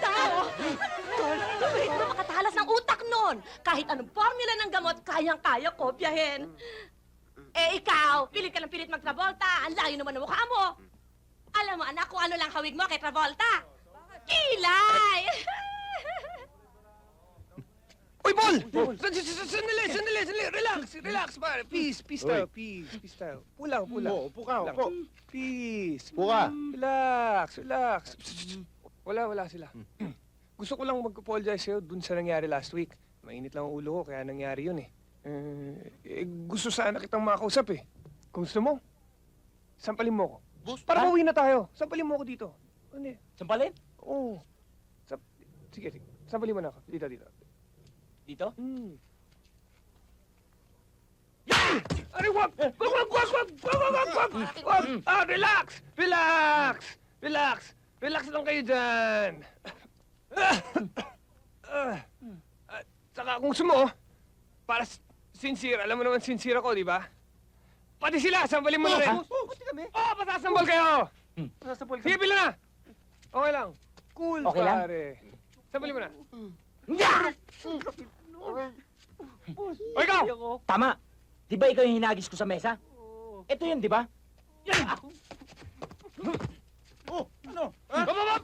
Tao! Ito na makatalas ng utak nun. Kahit anong formula ng gamot, kayang-kaya kopyahin. Eh, ikaw, pilit ka ng pilit mag-Travolta. Ang layo naman ng mukha mo. Alam mo, anak, kung ano lang hawig mo kay Travolta. Kilay! San- Sandali, sandali, sandali. Relax, relax, pare. Peace, peace tayo, peace, peace tayo. Pula, pula. Upo, upo ka, Lang. upo. Peace. Upo ka. Relax, relax. Wala, wala sila. Gusto ko lang mag-apologize sa'yo dun sa nangyari last week. Mainit lang ang ulo ko, kaya nangyari yun eh. Eh, eh, gusto sana kitang makausap eh. Kung gusto mo, sampalin mo ko. Boss, Para ha? pauwi na tayo. Sampalin mo ako dito. Ano eh? Sampalin? Oo. Sap sige, sige. Sampalin mo na ako. Dito, dito. Dito? Hmm. Aray, wag! Wag, wag, wag, wag! Wag, wag, wag, wag! Wag! Ah, relax! Relax! Relax! Relax lang kayo dyan! Ah, ah, Saka kung gusto mo, para s- sincere, alam mo naman sincere ako, di ba? Pati sila, sambalin mo na rin! Oo, pati kami. Oh, pasasambal kayo! Sasapol Sige, pila na! Okay lang. Cool, Okay lang? pare. Sambalin mo na. Ikaw! Tama. Di ba ikaw yung hinagis ko sa mesa? Ito yun, di ba? Oh, ano? Bop, bop, bop!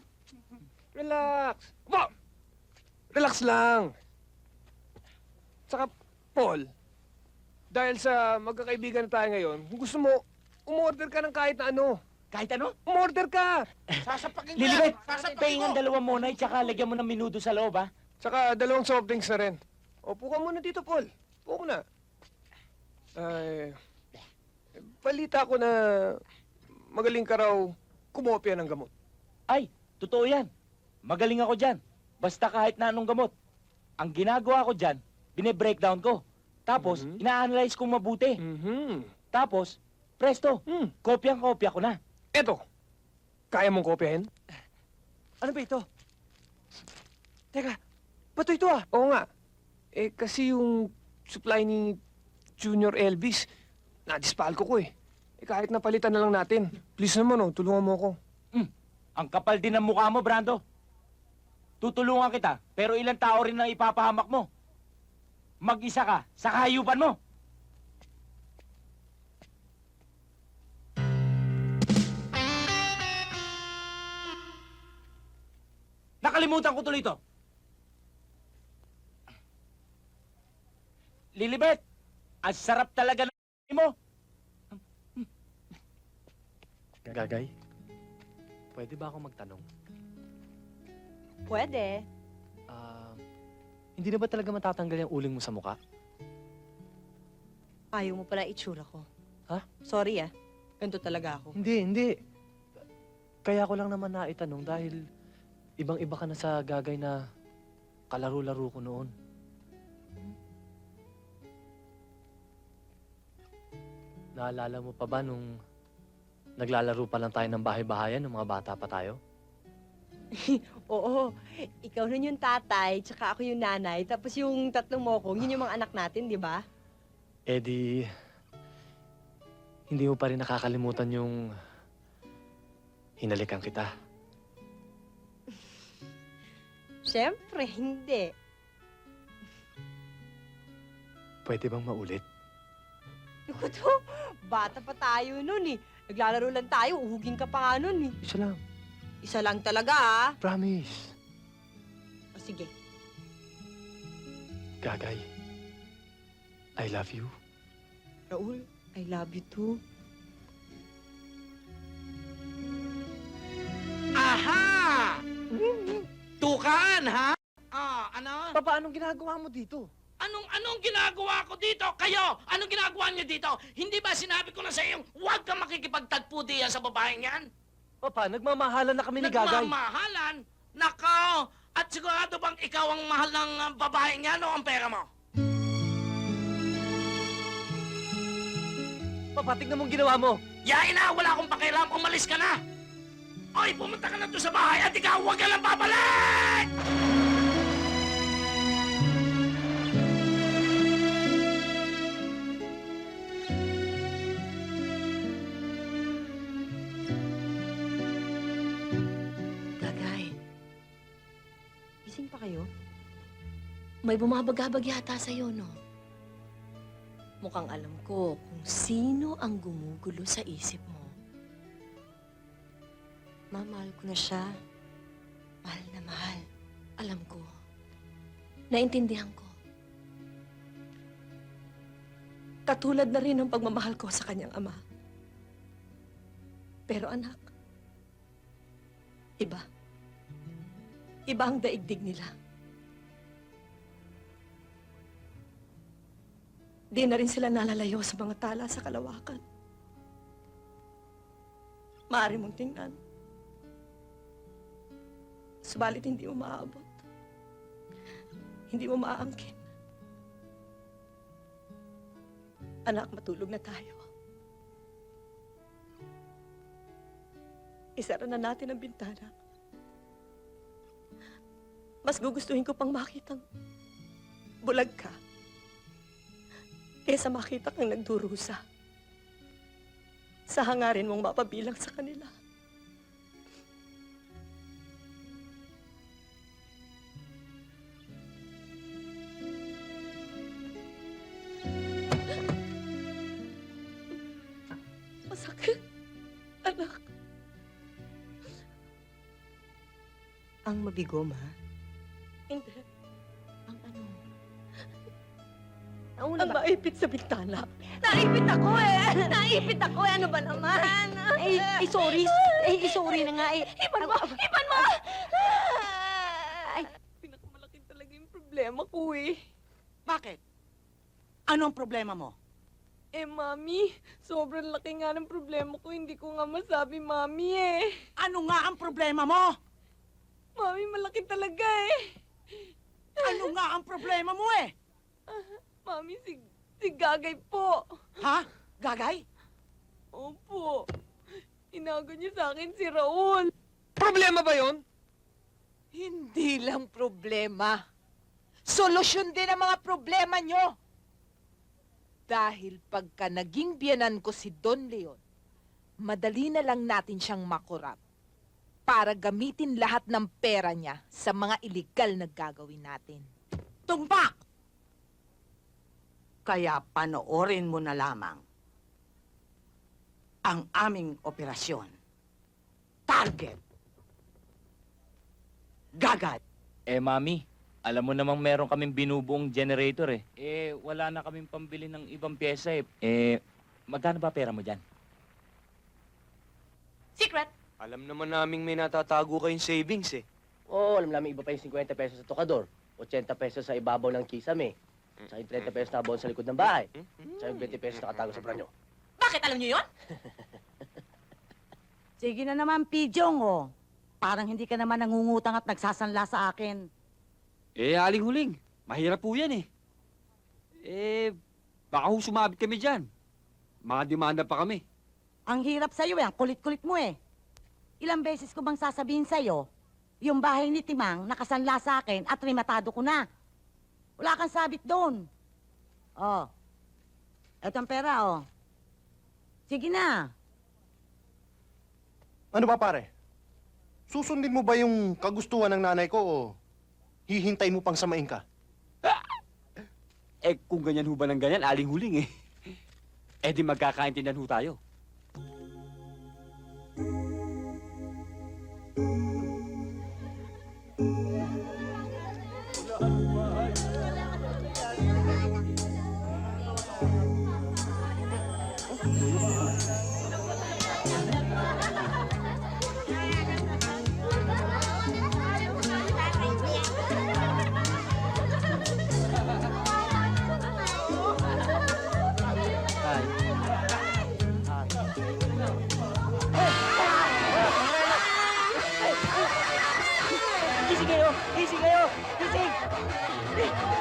Relax. Bop! Relax lang. Saka, Paul, dahil sa magkakaibigan na tayo ngayon, kung gusto mo, umorder ka ng kahit na ano. Kahit ano? Umorder ka! Sasapakin ka. Lilibet, Sasapakin pahingan ko. dalawang muna tsaka lagyan mo ng minudo sa loob, ha? Saka dalawang soft drinks na rin. Opo ka muna dito, Paul. Ka na. Ay, balita ko na magaling ka raw kumopya ng gamot. Ay, totoo yan. Magaling ako dyan. Basta kahit na anong gamot. Ang ginagawa ko dyan, bine-breakdown ko. Tapos, Mhm. ina-analyze ko mabuti. Mhm. Tapos, presto, Hmm. kopyang-kopya ko na. Eto, kaya mong kopyahin? Ano ba ito? Teka, bato ito ah. Oo nga. Eh, kasi yung supply ni Junior Elvis, nadispalko ko eh. Eh, kahit napalitan na lang natin. Please naman oh, tulungan mo ako. Ang kapal din ng mukha mo, Brando. Tutulungan kita, pero ilang tao rin ang ipapahamak mo. Mag-isa ka sa kahayupan mo. Nakalimutan ko tuloy ito. Lilibet, ang sarap talaga ng mo. Gagay, pwede ba ako magtanong? Pwede. Ah, hindi na ba talaga matatanggal yung uling mo sa muka? Ayaw mo pala itsura ko. Ha? Sorry ah. Ganito talaga ako. Hindi, hindi. Kaya ko lang naman naitanong dahil ibang-iba ka na sa gagay na kalaro-laro ko noon. Naalala mo pa ba nung naglalaro pa lang tayo ng bahay-bahayan nung mga bata pa tayo? Oo. Ikaw nun yung tatay, tsaka ako yung nanay, tapos yung tatlong mokong, yun yung mga anak natin, di ba? Eh di, hindi mo pa rin nakakalimutan yung hinalikan kita. Siyempre, hindi. Pwede bang maulit? Naku to, bata pa tayo nun eh. Naglalaro lang tayo, uhugin ka pa nga nun eh. Isa lang. Isa lang talaga ah. Promise. O sige. Gagay. I love you. Raul, I love you too. Aha! Tukaan, ha? Ah, ano? Papa, anong ginagawa mo dito? Anong anong ginagawa ko dito? Kayo, anong ginagawa niyo dito? Hindi ba sinabi ko na sa iyo, huwag kang makikipagtagpo diyan sa babaeng yan? Papa, nagmamahalan na kami ni Gagay. Nagmamahalan? Nakaw! At sigurado bang ikaw ang mahal ng uh, babaeng yan o ang pera mo? Papa, tignan mong ginawa mo. Yain na, wala akong pakialam, umalis ka na! Oy, pumunta ka na doon sa bahay at ikaw huwag ka lang babalik! Lasing pa kayo? May bumabagabag yata sa'yo, no? Mukhang alam ko kung sino ang gumugulo sa isip mo. Ma, mahal ko na siya. Mahal na mahal. Alam ko. Naintindihan ko. Katulad na rin ng pagmamahal ko sa kanyang ama. Pero anak, iba. Iba ang daigdig nila. Di na rin sila nalalayo sa mga tala sa kalawakan. Maaari mong tingnan. Subalit hindi mo maaabot. Hindi mo maaangkin. Anak, matulog na tayo. Isara na natin ang bintana. Mas gugustuhin ko pang makitang bulag ka kaysa makita kang nagdurusa sa hangarin mong mapabilang sa kanila. Masakit, anak. Ang mabigo, ma. Ang maipit sa bintana. Naipit ako eh! Naipit ako eh! Ano ba naman? Ay, ay, sorry. Ay, ay, sorry na nga. Ay, Ipan mo! Ipan mo! Ay. Pinakamalaki talaga yung problema ko eh. Bakit? Ano ang problema mo? Eh, Mami, sobrang laki nga ng problema ko. Hindi ko nga masabi, Mami eh. Ano nga ang problema mo? Mami, malaki talaga eh. Ano nga ang problema mo eh? Mami, si, si Gagay po. Ha? Gagay? Opo. Inago niya sa akin si Raul. Problema ba yon? Hindi lang problema. Solusyon din ang mga problema nyo. Dahil pagka naging biyanan ko si Don Leon, madali na lang natin siyang makurap para gamitin lahat ng pera niya sa mga iligal na gagawin natin. Tumpak! Kaya panoorin mo na lamang ang aming operasyon. Target! Gagay! Eh, mami, alam mo namang meron kaming binubuong generator eh. Eh, wala na kaming pambili ng ibang pyesa eh. Eh, magkano ba pera mo dyan? Secret! Alam naman naming may natatago kayong savings eh. Oo, alam namin iba pa yung 50 pesos sa tokador, 80 pesos sa ibabaw ng kisame, sa 30 pesos na sa likod ng bahay, sa 20 pesos nakatago sa pranyo. Bakit alam niyo yon? Sige na naman, Pijong, oh. Parang hindi ka naman nangungutang at nagsasanla sa akin. Eh, aling huling. Mahirap po yan eh. Eh, baka ho sumabit kami dyan. Mga demanda pa kami. Ang hirap sa'yo eh, ang kulit-kulit mo eh. Ilang beses ko bang sasabihin sa'yo, yung bahay ni Timang nakasanla sa akin at rematado ko na. Wala kang sabit doon. Oh. Eto ang pera, oh. Sige na. Ano ba pare? Susundin mo ba yung kagustuhan ng nanay ko o hihintay mo pang samain ka? Eh, kung ganyan ho ba ng ganyan, aling huling eh. Eh di magkakaintindihan ho tayo. Gising kayo! Gising kayo! Gising!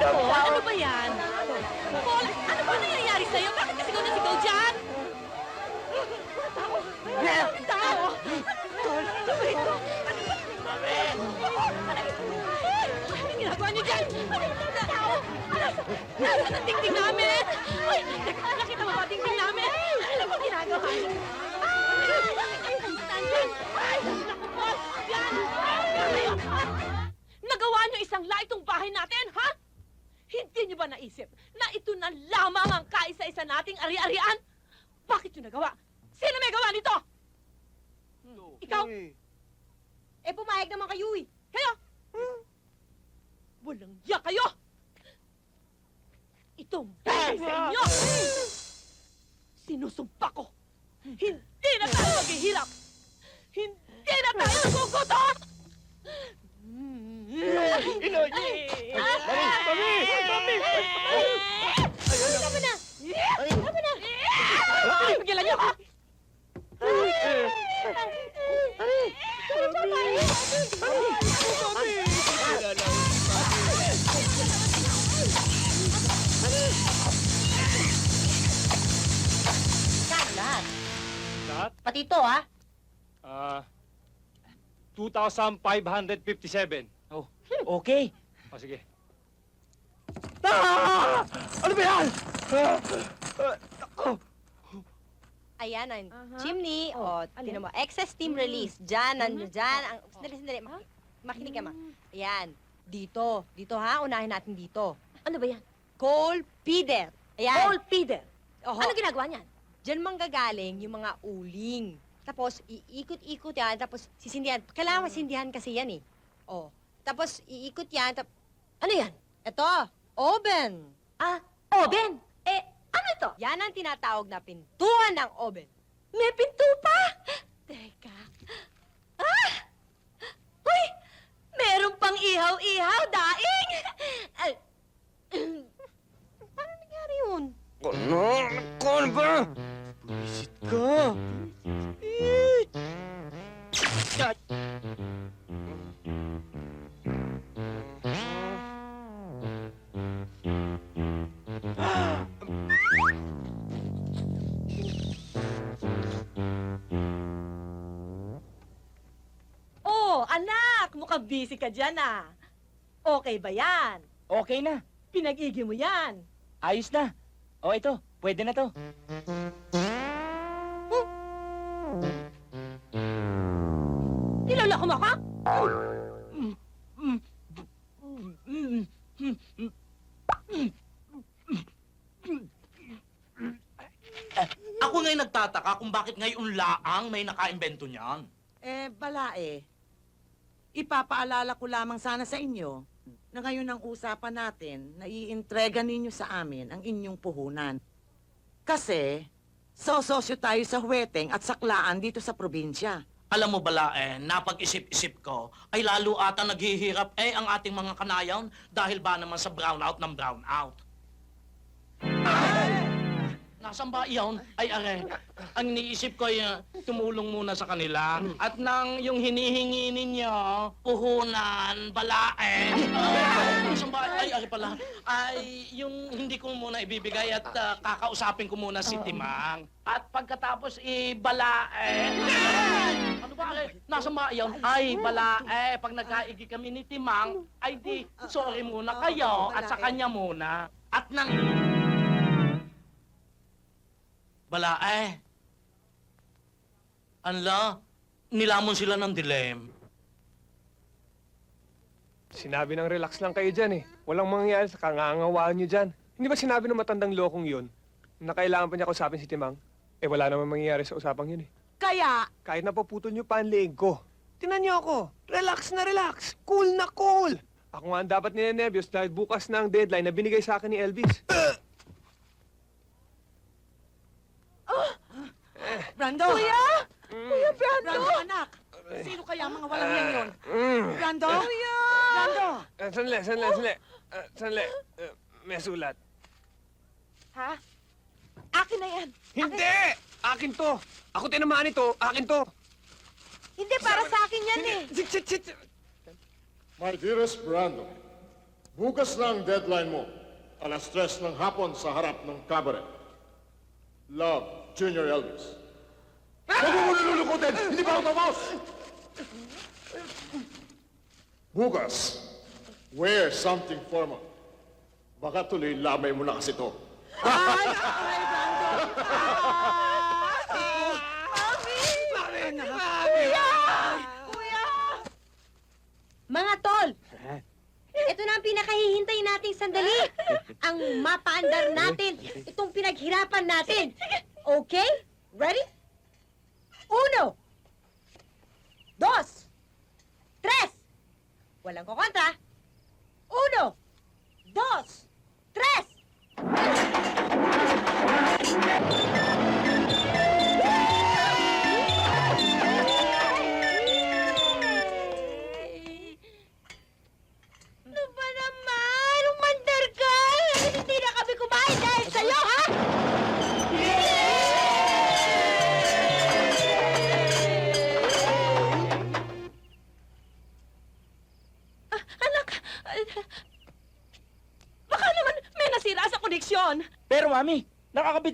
Paul, ano ba yan? Paul, ano ba nangyayari sa'yo? Bakit ka sigaw na sigaw dyan? Ikaw? Eh, pumayag naman kayo eh. Kayo? Walang ya kayo! Itong bagay sa inyo! Sinusumpa ko! Hindi na tayo maghihirap! Hindi na tayo magugutom! Inoy! Mami! Mami! Mami! Tama na! Tama na! Pigilan niyo ako! Yan, lahat. Lahat? Pati ito, ha? Ah, 2,557. Okay. O, sige. Ano ba yan? Ayan, ang chimney. O, tinan mo. Excess steam release. Diyan, nandiyan dyan. Ang, sandali, sandali. Maki- makinig ka, ma. Ayan. Dito. Dito, ha? Unahin natin dito. Ano ba yan? Coal feeder. Ayan. Coal feeder. Oho. Ano ginagawa niyan? Diyan manggagaling yung mga uling. Tapos, iikot-ikot yan, tapos sisindihan. Kailangan masindihan kasi yan eh. Oh. Tapos, iikot yan, tap... Ano yan? Ito, oven. Ah, oven. Eh, ano ito? Yan ang tinatawag na pintuan ng oven. May pinto pa! Teka. Ah! Uy! Meron pang ihaw-ihaw, daing! Ay, Paano nangyari yun? Ano? Ano ba? Buisit ka. Busy ka dyan, ah. Okay ba yan? Okay na. Pinag-igi mo yan. Ayos na. O, ito. Pwede na to. Niloloko mo ako? Ako nga'y nagtataka kung bakit ngayon laang may nakaimbento niyan. Eh, bala eh. Ipapaalala ko lamang sana sa inyo na ngayon ang usapan natin na iintrega ninyo sa amin ang inyong puhunan. Kasi, sososyo tayo sa huweteng at saklaan dito sa probinsya. Alam mo bala eh, napag-isip-isip ko, ay lalo ata naghihirap eh ang ating mga kanayon dahil ba naman sa brownout ng brownout. Nasaan ba iyon? Ay, are. Ang iniisip ko ay uh, tumulong muna sa kanila. At nang yung hinihingi ninyo, puhunan, balae. Nasaan ba? Ay, are pala. Ay, yung hindi ko muna ibibigay at uh, kakausapin ko muna si Timang. At pagkatapos ibalae. Ano ba, are? Nasaan ba iyon? Ay, balae. Pag nagkaigi kami ni Timang, ay di, sorry muna kayo at sa kanya muna. At nang... Bala eh. Anla, nilamon sila ng dilem. Sinabi ng relax lang kayo dyan eh. Walang mangyayari sa kangangawaan nyo dyan. Hindi ba sinabi ng matandang lokong yun na kailangan pa niya kausapin si Timang? Eh wala naman mangyayari sa usapang yun eh. Kaya, Kahit napaputol nyo pa ang leeg ko. Tinan niyo ako. Relax na relax. Cool na cool. Ako nga ang dapat ninenervyos dahil bukas na ang deadline na binigay sa akin ni Elvis. Brando! Kuya! Kuya Brando! Brando, anak! Sino kaya ang mga walang yan yun? Mm. Brando? Kuya! Brando! Uh, sandali, sandali, sandali. Uh, sandali. Uh, may sulat. Ha? Akin na yan. Hindi! Akin to! Ako tinamaan ito. Akin to. Hindi, para sa akin yan eh. Sit, sit, sit. My dearest Brando, bukas na ang deadline mo. Alas tres ng hapon sa harap ng cabaret. Love, Junior Elvis. Huwag mo muna lulukutin! Hindi pa ako tapos! Bukas, wear something formal. Baka tuloy lamay mo na kasi to. Mga tol! Ito na ang pinakahihintay nating sandali. ang mapaandar natin. Itong pinaghirapan natin. Okay? Ready? Uno. Dos. Tres. Walang kukontra. Uno. Dos. Tres.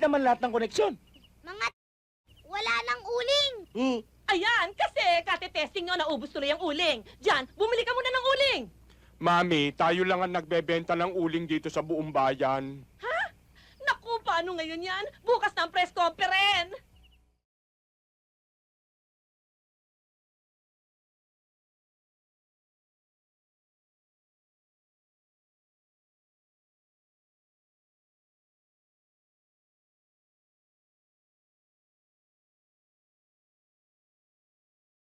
Naman lahat ng koneksyon. Mga wala nang uling. Ayan, kasi kate-testing nyo, naubos tuloy ang uling. Diyan, bumili ka muna ng uling. Mami, tayo lang ang nagbebenta ng uling dito sa buong bayan. Naku, paano ngayon yan? Bukas na ang press conference.